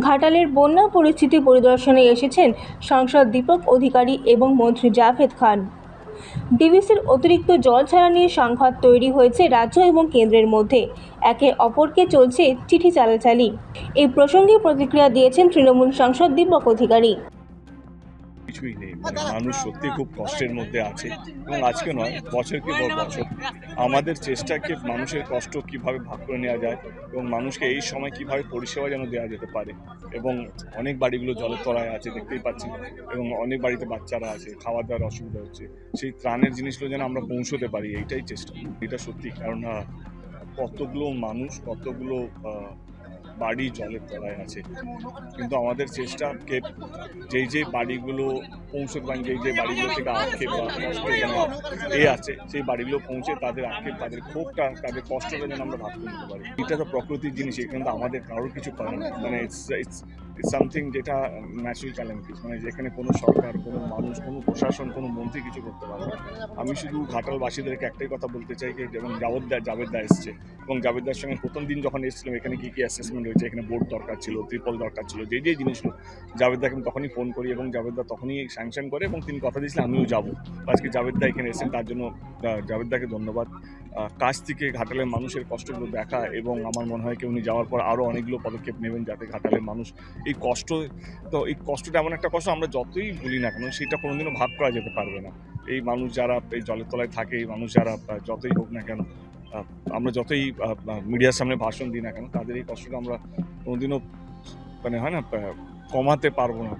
ঘাটালের বন্যা পরিস্থিতি পরিদর্শনে এসেছেন সাংসদ দীপক অধিকারী এবং মন্ত্রী জাভেদ খান। ডিভিসির অতিরিক্ত জল ছাড়া নিয়ে সংঘাত তৈরি হয়েছে রাজ্য এবং কেন্দ্রের মধ্যে। একে অপরকে চলছে চিঠি চালাচালি। এই প্রসঙ্গে প্রতিক্রিয়া দিয়েছেন তৃণমূল সাংসদ দীপক অধিকারী। কিছুই নেই মানে মানুষ সত্যি খুব কষ্টের মধ্যে আছে। এবং আজকে নয় বছরকে বছর? আমাদের চেষ্টাকে মানুষের কষ্ট কীভাবে ভাগ করে নেওয়া যায় এবং মানুষকে এই সময় কীভাবে পরিষেবা যেন দেওয়া যেতে পারে এবং অনেক বাড়িগুলো জলের তলায় আছে, দেখতেই পাচ্ছি এবং অনেক বাড়িতে বাচ্চারা আছে খাওয়া দাওয়ার অসুবিধা হচ্ছে। সেই ত্রাণের জিনিসগুলো যেন আমরা পৌঁছতে পারি, এইটাই চেষ্টা। এটা সত্যি, কারণ কতগুলো মানুষ, কতগুলো বাড়ি জলের তলায় আছে। কিন্তু আমাদের চেষ্টা আক্ষেপ, যেই যে বাড়িগুলো পৌঁছতে পারেন যেই যে বাড়িগুলো থেকে আক্ষেপ বা কষ্ট এ আছে, সেই বাড়িগুলো পৌঁছে তাদের আক্ষেপ, তাদের ক্ষোভটা, তাদের কষ্টটা যেন আমরা ভাগ করতে পারি। এটা তো প্রকৃতির জিনিস, এখানে আমাদের কারোর কিছু করার মানে ইটস ইটস সামথিং যেটা ন্যাচুরাল ক্যালামিটিস মানে যেখানে কোনো সরকার, কোনো মানুষ, কোনো প্রশাসন, কোনো মন্ত্রী কিছু করতে পারবে না। আমি শুধু ঘাটালবাসীদেরকে একটাই কথা বলতে চাই যে, যেমন জাভেদদা জাভেদদা এসছে এবং জাবেদ জাভেদদার সঙ্গে প্রথম দিন যখন এসেছিলাম, এখানে কী কী অ্যাসেসমেন্ট হয়েছে? এখানে বোর্ড দরকার ছিল, ত্রিপল দরকার ছিল, যে যে জিনিসগুলো। জাভেদদাকে আমি তখনই ফোন করি এবং জাভেদদা তখনই স্যাংশন করে এবং তিনি কথা দিয়েছিলেন, আমিও যাব। আজকে জাভেদদা এখানে এসেছেন, তার জন্য জাভেদদাকে ধন্যবাদ। কাছ থেকে ঘাটালের মানুষের কষ্টগুলো দেখা এবং আমার মনে হয় কি উনি যাওয়ার পর আরও অনেকগুলো পদক্ষেপ নেবেন যাতে ঘাটালের মানুষ এই কষ্ট, তো এই কষ্টটা এমন একটা কষ্ট আমরা যতই বলি না কেন সেটা কোনোদিনও ভাগ করা যেতে পারবে না। এই মানুষ যারা এই জলের তলায় থাকে, এই মানুষ যারা যতই হোক না কেন আমরা যতই মিডিয়ার সামনে ভাষণ দিই না কেন, তাদের এই কষ্টটা আমরা কোনোদিনও মানে হয় না কমাতে পারব না।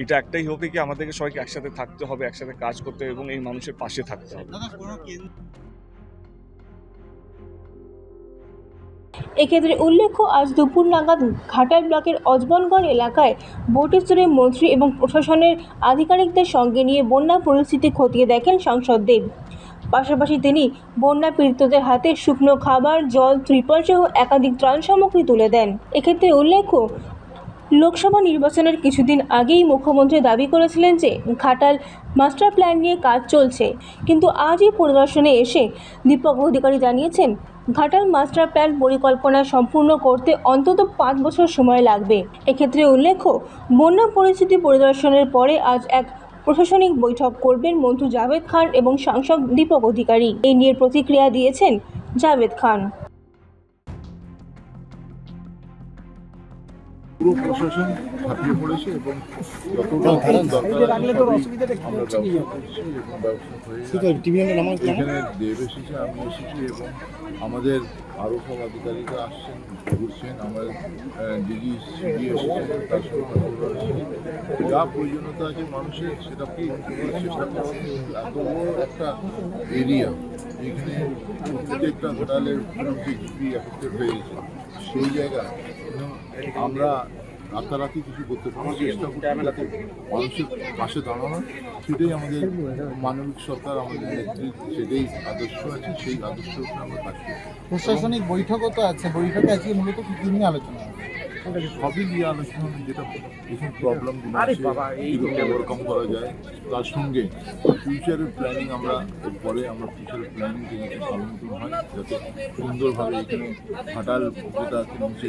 এইটা একটাই হোক কি আমাদেরকে সবাইকে একসাথে থাকতে হবে, একসাথে কাজ করতে হবে এবং এই মানুষের পাশে থাকতে হবে। এক্ষেত্রে উল্লেখ্য, আজ দুপুর নাগাদ ঘাটাল ব্লকের অজবনগড় এলাকায় বোটেশ্বরে মন্ত্রী এবং প্রশাসনের আধিকারিকদের সঙ্গে নিয়ে বন্যা পরিস্থিতি খতিয়ে দেখেন সাংসদ দেব। পাশাপাশি তিনি বন্যা পীড়িতদের হাতে শুকনো খাবার, জল, ত্রিপল সহ একাধিক ত্রাণ সামগ্রী তুলে দেন। এক্ষেত্রে উল্লেখ্য, লোকসভা নির্বাচনের কিছুদিন আগেই মুখ্যমন্ত্রী দাবি করেছিলেন যে ঘাটাল মাস্টার প্ল্যান নিয়ে কাজ চলছে। কিন্তু আজই পরিদর্শনে এসে দীপক অধিকারী জানিয়েছেন ঘাটাল মাস্টার প্ল্যান পরিকল্পনা সম্পূর্ণ করতে অন্তত পাঁচ বছর সময় লাগবে। এক্ষেত্রে উল্লেখ্য, বন্যা পরিস্থিতি পরিদর্শনের পরে আজ এক প্রশাসনিক বৈঠক করবেন মন্ত্রী জাভেদ খান এবং সাংসদ দীপক অধিকারী। এই নিয়ে প্রতিক্রিয়া দিয়েছেন জাভেদ খান। পুরো প্রশাসন ঝাঁপিয়ে পড়েছে এবং যতটা দরকার। এখানে দেব এসেছে আমি এসেছি এবং আমাদের আরও সব আধিকারিকরা আসছেন ঘুরছেন আমার ডিজি সিডি তার সঙ্গে। যা প্রয়োজনীয়তা আছে মানুষের, সেটা চেষ্টা করছি এত বড় একটা এরিয়া যেখানে প্রত্যেকটা ঘোটালের এফেক্টেড হয়ে গেছে সেই জায়গায়, আমরা রাতারাতি কিছু করতে পারব চেষ্টা করছি যাতে মানুষের পাশে দাঁড়ানো। সেটাই আমাদের মানবিক সরকার আমাদের নেতৃত্ব সেটাই আদর্শ আছে সেই আদর্শ আমরা কাজ করি প্রশাসনিক বৈঠকও তো আছে। বৈঠকে আজকে মূলত কি কি নিয়ে আলোচনা? সবই নিয়ে আলোচনা হবে যেটা কিছু প্রবলেম আছে কীভাবে ওভারকাম করা যায়। তার সঙ্গে ফিউচারের প্ল্যানিং আমরা এরপরে আমরা ফিউচারের প্ল্যানিং থেকে সম্মুখীন হয় যাতে সুন্দরভাবে এখানে ঘাটাল যেটা আছে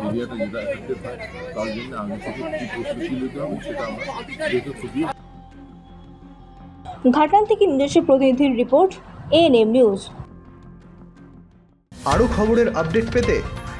এরিয়াটা যেটা এফেক্টেড হয় তার জন্য আগে থেকে কী প্রস্তুতি নিতে হবে সেটা আমরা দেখে খুবই ঘাটাল থেকে নিজস্ব প্রতিনিধির রিপোর্ট এএনএম নিউজ আরও খবরের আপডেট পেতে